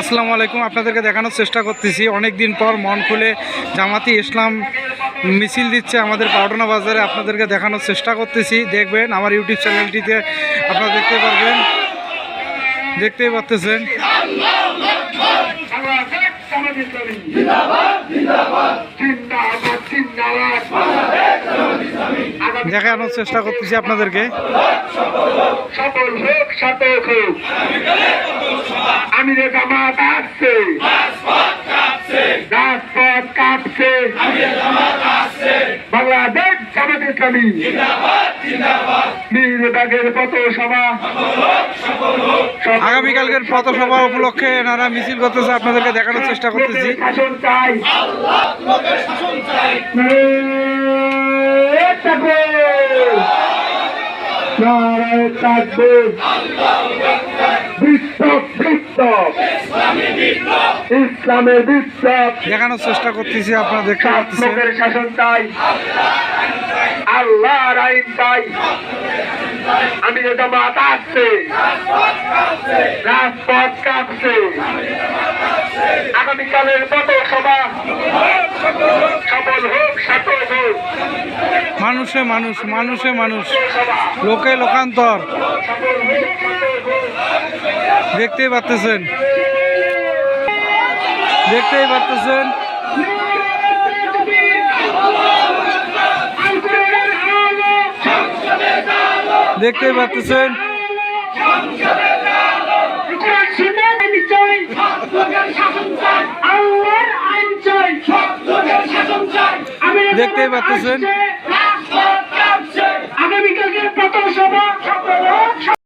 আসসালামু আলাইকুম, আপনাদেরকে দেখানোর চেষ্টা করতেছি। অনেক দিন পর মন খুলে জামাতি ইসলাম মিছিল দিচ্ছে আমাদের পাউডানা বাজারে, আপনাদেরকে দেখানোর চেষ্টা করতেছি। দেখবেন আমার ইউটিউব চ্যানেলটিতে আপনারা দেখতে পারবেন, দেখতেই পারতেছেন। দেখানোর চেষ্টা করতেছি আপনাদেরকে। হোক হোক আমি রে জামাত আসছে। রাজপথ কাঁপছে। বাংলাদেশ জামাত ইসলামী। আগামীকালকের পথসভা উপলক্ষে এনারা মিছিল করতেছে আপনাদেরকে দেখানোর চেষ্টা করতেছি। শাসন চাই। নারায় থাকবে বিপ্লব। ইসলামের বিপ্লব। দেখানোর চেষ্টা করতেছি আপনারা দেখতে পাচ্ছেন। শাসন চাই। আল্লাহর আইন চাই। আমি এটা মাত আসছে রাজপথ কাঁপছে। আগামীকালের পথ সভা সফল হোক সফল হোক। মানুষে মানুষ মানুষে মানুষ লোকে লোকান্তর সফল হোক সফল হোক দেখতেই পারতেছেন। দেখতেই পারতেছেন। দেখতেই পারতেছেন। দেখতেই পাচ্তেছেন